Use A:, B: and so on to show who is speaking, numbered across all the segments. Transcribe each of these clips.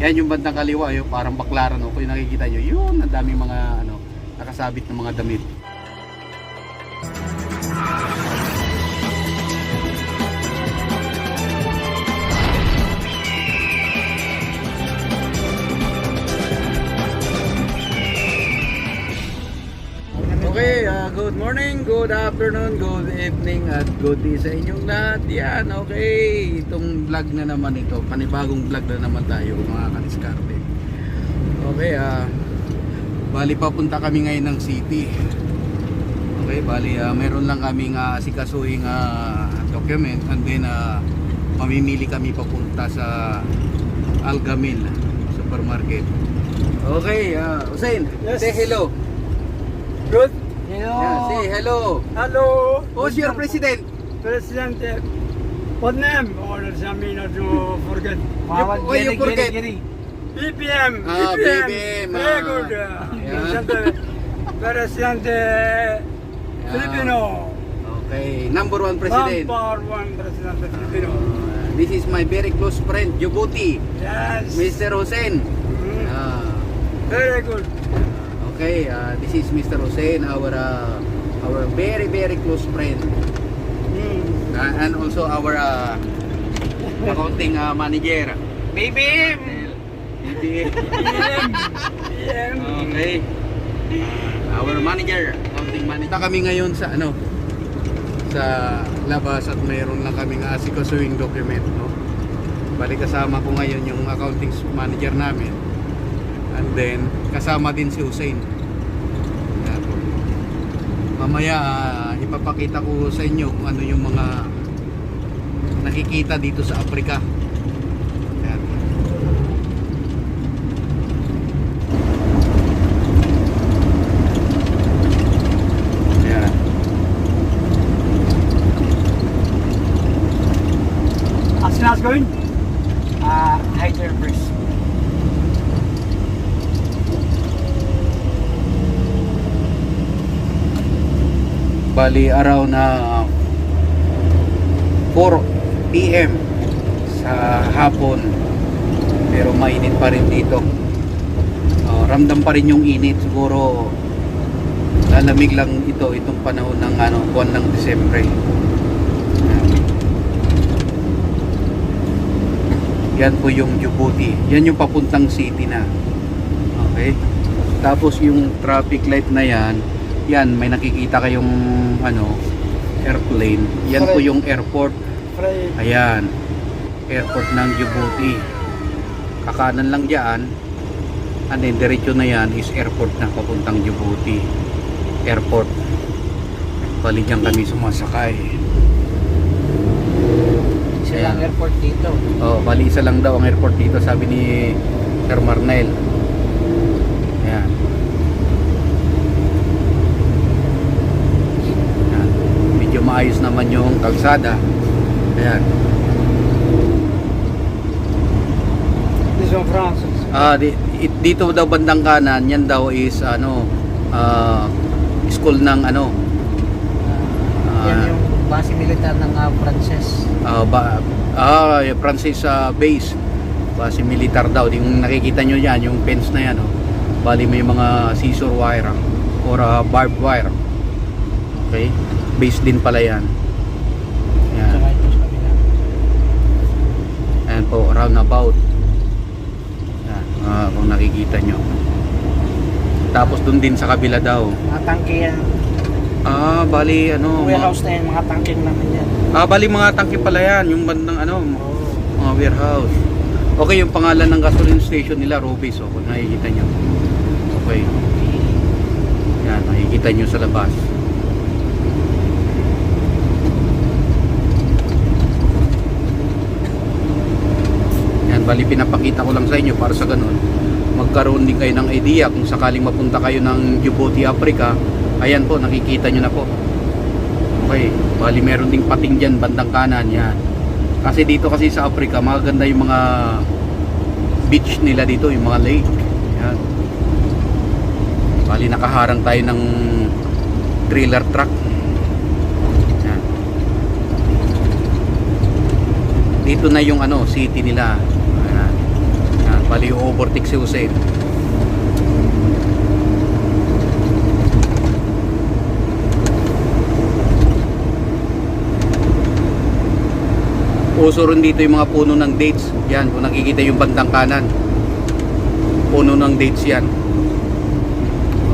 A: Yan yung bandang kaliwa, yung parang baklaran. O kung yung nakikita nyo, yun, ang daming mga ano, nakasabit ng mga damit. Okay, uh, good morning, good afternoon, good evening, at good day sa inyong lahat. Yan, okay. Itong vlog na naman ito, panibagong vlog na naman tayo mga kaniskarte. Okay, ah, bali papunta kami ngayon ng city. Okay, bali ah, meron lang kaming uh, asikasuhing ah, document and then ah, mamimili kami papunta sa Algamil supermarket. Okay, uh, Hussein,
B: Yes.
A: say hello.
B: Good.
A: Yeah,
B: Hello.
A: say hello.
B: Hello.
A: Who's your president?
B: President. uh, What name? Or something not to forget.
A: Why you forget?
B: BPM.
A: Ah, BPM,
B: Very
A: ah.
B: good. uh,
A: Yeah.
B: President, uh, uh, Filipino.
A: Okay, number one president.
B: Number one President Filipino.
A: Uh, this is my very close friend, Djibouti,
B: Yes.
A: Mr. Hussein.
B: Mm,
A: Ah,
B: Very good.
A: Okay, uh, this is Mr. Hussein, our uh, our very very close friend,
B: Mm.
A: Uh, and also our uh, accounting uh, manager. BBA.
B: PM. PM.
A: Okay. Uh, our manager, accounting manager. Na kami ngayon sa ano sa labas at mayroon lang kaming asikasuing document, no? Bali kasama ko ngayon yung accounting manager namin. Then kasama din si Hussein. Mamaya ah, ipapakita ko sa inyo kung ano yung mga nakikita dito sa Afrika. Bali around na 4 PM sa hapon. Pero mainit pa rin dito. Ah, ramdam pa rin yung init. Siguro lalamig lang ito itong panahon ng ano, buwan ng Disyembre. Yan po yung Djibouti. Yan yung papuntang city na. Okay? Tapos yung traffic light na yan yan may nakikita kayong ano airplane. Yan po yung airport.
B: Fry.
A: ayan. Airport ng Djibouti. Kakanan lang dyan. And then diretso na yan is airport na papuntang Djibouti. Airport. Bali dyan kami sumasakay.
C: Isa lang airport dito.
A: Oh, bali isa lang daw ang airport dito sabi ni Sir Marnel. Ayan. Ayan. Medyo maayos naman yung kalsada. Ayan.
B: This one France.
A: Ah, di, it- dito daw bandang kanan, yan daw is ano ah, school ng ano
C: Yan
A: ah,
C: yung base militar ng uh, Frances.
A: ah, ba, ah, Francis ah, base base militar daw yung nakikita nyo yan yung fence na yan oh. bali may mga scissor wire ah, or ah, barbed wire okay base din pala yan yan. Ayan po, roundabout. Yan, ah, kung nakikita nyo. Tapos dun din sa kabila daw.
C: Mga tangke yan.
A: Ah, bali ano.
C: Warehouse na yan. Mga tangke namin yan.
A: ah, bali mga tangke pala yan. Yung bandang ano,
C: Oo.
A: mga warehouse. Okay, yung pangalan ng gasoline station nila, Robis. Oh, kung nakikita nyo. Okay. Yan, nakikita nyo sa labas. Yan, bali pinapakita ko lang sa inyo para sa ganun. Magkaroon din kayo ng idea kung sakaling mapunta kayo ng Djibouti, Africa. Ayan po, nakikita nyo na po. Okay, bali meron ding pating dyan, bandang kanan, yan. Kasi dito kasi sa Africa, magaganda yung mga beach nila dito, yung mga lake. Yan. Bali nakaharang tayo ng trailer truck. Yan. Dito na yung ano, city nila. Bali, overtake si Hussein. Uso rin dito yung mga puno ng dates. Yan, kung nakikita yung bandang kanan. Puno ng dates yan.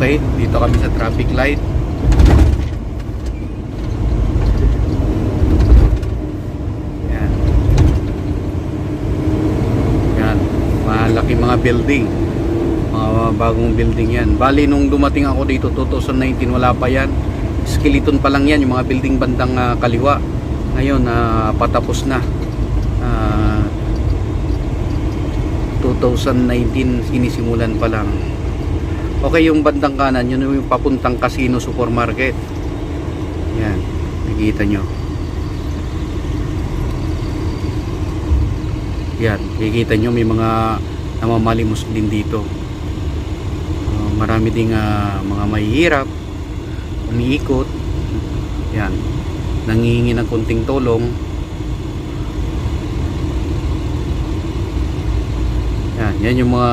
A: Okay, dito kami sa traffic light. Yan. Yan. Malaki mga building. Mga bagong building yan. Bali, nung dumating ako dito, 2019, wala pa yan. Skeleton pa lang yan, yung mga building bandang ah, kaliwa. Ngayon, na patapos na. Ah, 2019, sinisimulan pa lang. Okay, yung bandang kanan, yun yung papuntang Casino Supermarket. Yan, nakikita nyo. Yan, nakikita nyo may mga namamalimos din dito. Uh, marami ding ah, mga mahihirap, umiikot. Yan, nangihingi ng kunting tulong. Yan, yan yung mga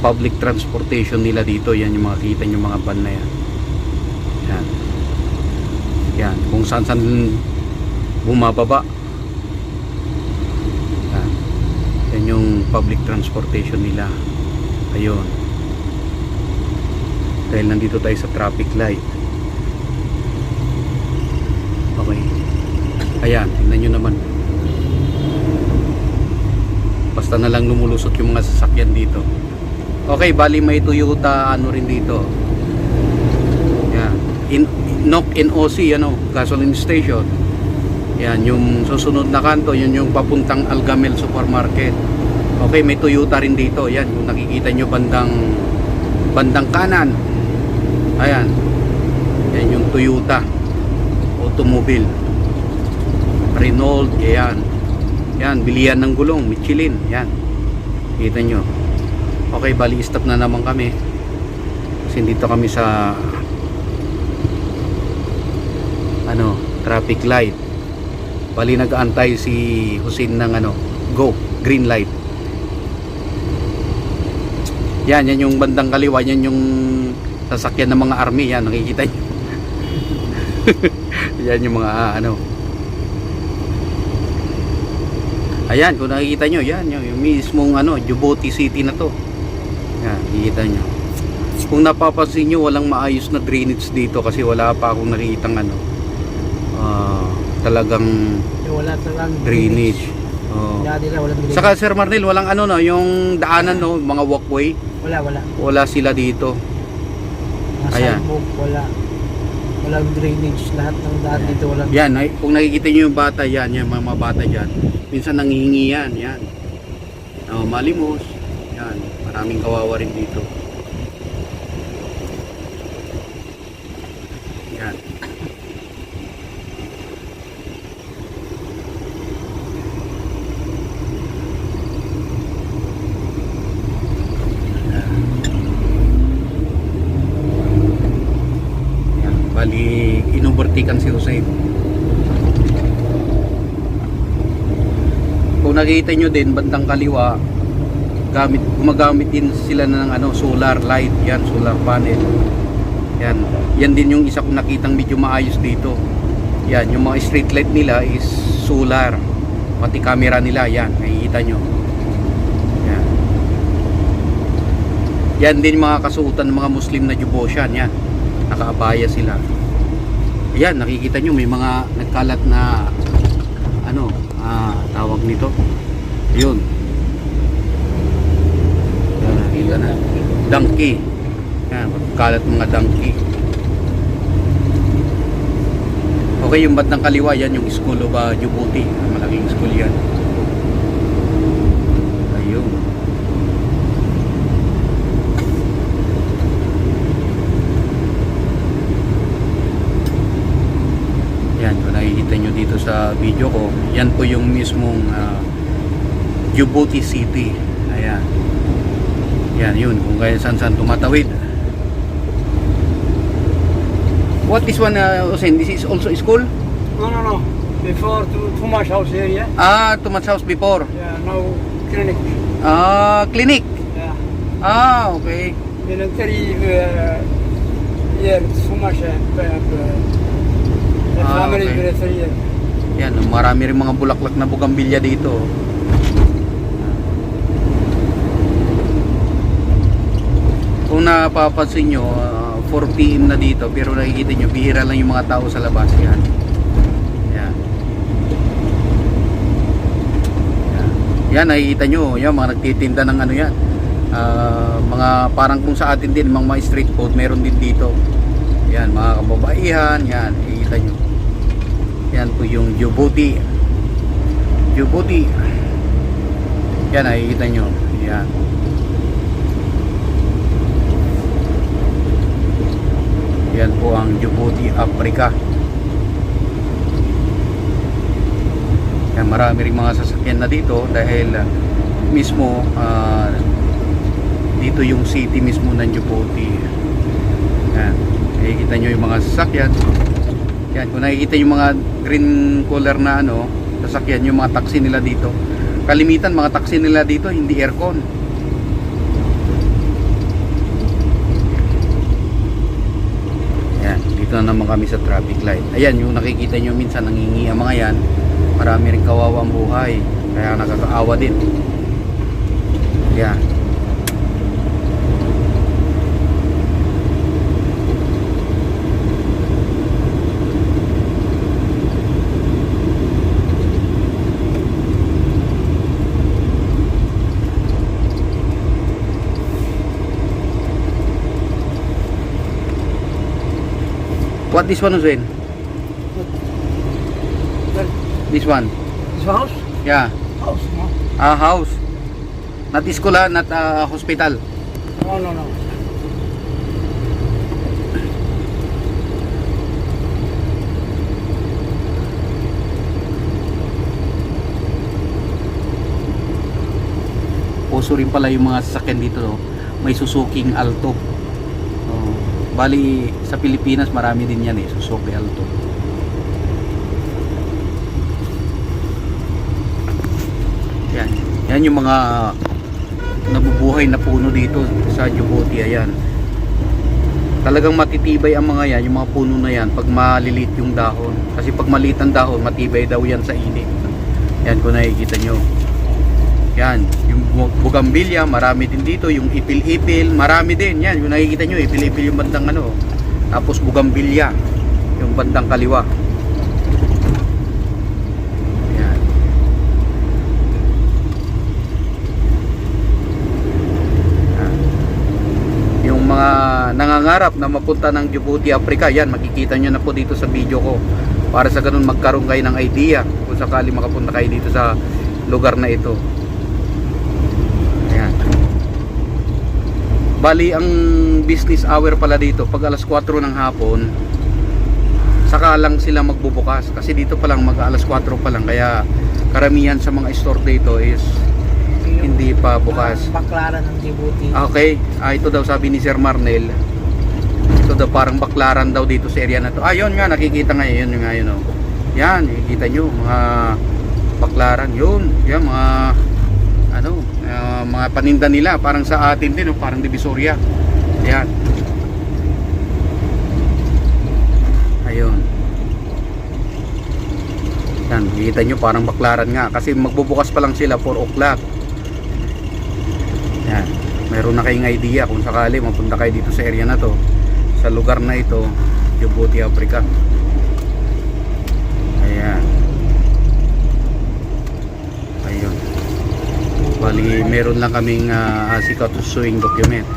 A: public transportation nila dito. Yan yung mga kita yung mga van na yan. Yan. Yan, kung saan saan bumababa. Yan. Yung public transportation nila. Ayun. Dahil nandito tayo sa traffic light. Okay. Ayan, tingnan nyo naman. Basta na lang lumulusot yung mga sasakyan dito. Okay, bali may Toyota ano rin dito. Yan. In, Nok in OC, ano, gasoline station. Yan, yung susunod na kanto, yun yung papuntang Algamel Supermarket. Okay, may Toyota rin dito. Yan, kung nakikita nyo bandang bandang kanan. Ayan. Yan yung Toyota automobile. Renault, yan. Yan, bilihan ng gulong, Michelin, yan. Kita nyo. Okay, bali stop na naman kami. Kasi dito kami sa ano, traffic light. Bali nag-aantay si Hussein ng ano, go, green light. Yan, yan yung bandang kaliwa, yan yung sasakyan ng mga army, yan, nakikita nyo. yan yung mga ah, ano. Ayan, kung nakikita nyo, yan, yung, yung mismong ano, Djibouti City na to. Yan, nakikita nyo. Kung napapansin nyo, walang maayos na drainage dito kasi wala pa akong nakikitang ano, ah, talagang
C: Eh, wala talang
A: drainage. Oh.
C: Dati lang walang.
A: Saka Sir Marnel, walang ano no, yung daanan no, mga walkway,
C: wala, wala.
A: wala sila dito.
C: Mga
A: Ayan.
C: sidewalk, wala. Walang drainage. Lahat ng daan dito walang
A: Yan, ay, kung nakikita nyo yung bata yan, yan mga, mga bata dyan, minsan nangihingi yan, yan. Oh, malimos, yan, maraming kawawa rin dito. Yan. Yan, bali inubertikan si Hussein. Nakita nyo din bandang kaliwa, gamit gumagamit din sila ng ano solar light, yan solar panel. Yan. Yan din yung isa kong nakitang medyo maayos dito. Yan, yung mga street light nila is solar. Pati camera nila, yan, nakikita nyo. Yan. Yan din mga kasuotan ng mga Muslim na Jubosyan, yan. Nakaabaya sila. Ayan, nakikita nyo may mga nagkalat na ano, ah, tawag nito. Ayun. Yan, nakita na. Donkey. Yan, kalat mga donkey. Okay, yung bandang kaliwa yan, yung School of uh, Djibouti. Malaking school yan. Ayun. Yan, kung nakikita nyo dito sa video ko, yan po yung mismong uh, Djibouti City. Ayan. Yan, yun. Kung kaya saan saan tumatawid. What is one, uh, Hussein? This is also school?
B: No, no, no. Before too, too much house area.
A: Ah, too much house before.
B: Yeah, now clinic.
A: Ah, clinic.
B: Yeah.
A: Ah, okay.
B: Military uh, year, so much uh, uh,
A: Ah,
B: family
A: okay. Yan, marami rin mga bulaklak na bugambilya dito. Kung napapansin nyo, ah, 4 p.m. na dito, pero nakikita nyo, bihira lang yung mga tao sa labas. Yan. Yan. Yan, yan nakikita nyo, yan, mga nagtitinda ng ano yan. Ah, mga parang kung sa atin din, mga, mga street food, meron din dito. Yan, mga kababaihan, yan, nakikita nyo. Yan po yung Djibouti. Djibouti. Yan, nakikita nyo. Yan. Yan po ang Djibouti, Africa. Yan, marami rin mga sasakyan na dito dahil ah, mismo ah, dito yung city mismo ng Djibouti. Yan. Nakikita nyo yung mga sasakyan. Yan, kung nakikita yung mga green color na ano, sasakyan, yung mga taxi nila dito. Kalimitan mga taxi nila dito hindi aircon. Yan, dito na naman kami sa traffic light. Ayan, yung nakikita nyo minsan nangingi ang mga yan. Marami rin kawawang buhay. Kaya nakakaawa din. Yan. What this one is in?
B: Well,
A: This one?
B: This house?
A: Yeah.
B: House, no?
A: A house. Not school, ah, not ah, hospital.
B: No, no, no.
A: Puso rin pala yung mga sasakyan dito. No? May Suzuki Alto. Bali, sa Pilipinas marami din yan eh. Suzuki Alto. Yan. Yan yung mga nabubuhay na puno dito sa Djibouti. Ayan. Talagang matitibay ang mga yan, yung mga puno na yan, pag malilit yung dahon. Kasi pag maliit ang dahon, matibay daw yan sa init. Yan kung nakikita nyo. Yan, yung bu- bugambilya, marami din dito, yung ipil-ipil, marami din. Yan, yung nakikita nyo, ipil-ipil yung bandang ano. Tapos bugambilya, yung bandang kaliwa. Yan. Yan. Yung mga nangangarap na mapunta ng Djibouti, Africa, yan, makikita nyo na po dito sa video ko. Para sa ganun magkaroon kayo ng idea kung sakali makapunta kayo dito sa lugar na ito. Ayan. Bali ang business hour pala dito pag alas 4 ng hapon saka lang sila magbubukas kasi dito pa lang mag alas 4 pa lang kaya karamihan sa mga store dito is hindi pa bukas.
C: Baklaran ng Djibouti.
A: Okay, ah, ito daw sabi ni Sir Marnel. Ito daw parang baklaran daw dito sa area na to. Ah, yun nga, nakikita nga yun, yun nga yun. Oh. Yan, nakikita nyo, mga baklaran. Yun, yan, mga ano, ah, mga paninda nila. Parang sa atin din, oh, parang divisoria. Yan. Ayun. Yan, nakikita nyo, parang baklaran nga. Kasi magbubukas pa lang sila 4 o'clock. Yan. Meron na kayong idea kung sakali mapunta kayo dito sa area na to. Sa lugar na ito, Djibouti, Africa. Ayan. Ayun. Bali, meron lang kaming uh, asikatusuing document.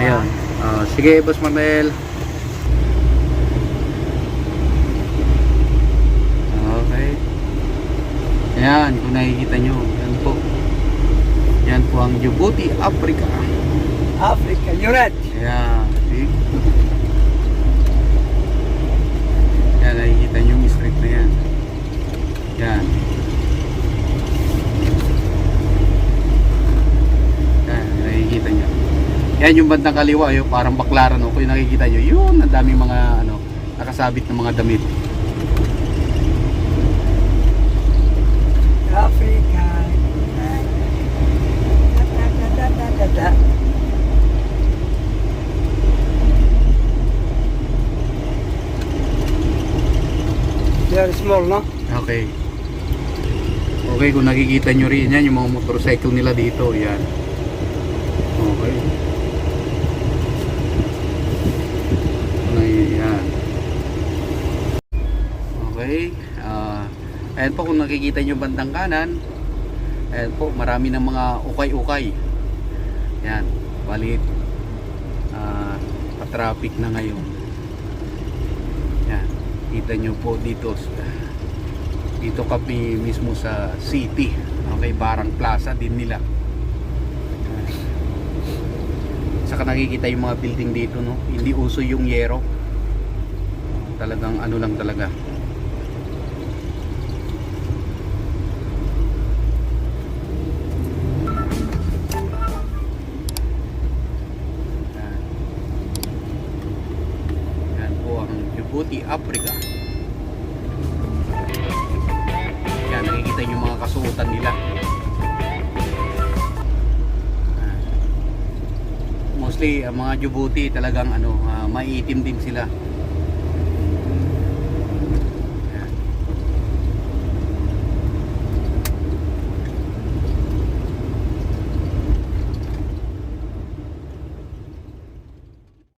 A: Ayun. Ah, sige, Boss Manel. Okay. Ayan, kung nakikita nyo, yan po. Yan po ang Djibouti, Africa.
B: Africa, unit.
A: Ayan, see? Yan, nakikita nyo yung street na yan. Yan. nakikita nyo yan yung bandang kaliwa yung parang baklaran no? kung yung nakikita nyo yun ang daming mga ano nakasabit ng mga damit
B: Africa da, da, da, da, da. Very small, no?
A: Okay. Okay, kung nakikita nyo rin yan, yung mga motorcycle nila dito, yan. Okay. Ayan. Okay. ah ayan po, kung nakikita nyo bandang kanan, ayan po, marami ng mga ukay-ukay. Yan. Balit. ah pa-traffic na ngayon. Yan. Kita nyo po dito. Dito kami mismo sa city. Okay, Barang Plaza din nila. Saka nakikita yung mga building dito, no? Hindi uso yung yero. Talagang ano lang talaga. Yan. Po ang Djibouti, Africa. Yan, nakikita yung mga kasuotan nila. Mostly, ang mga Djibouti talagang ano, ah, maiitim din sila.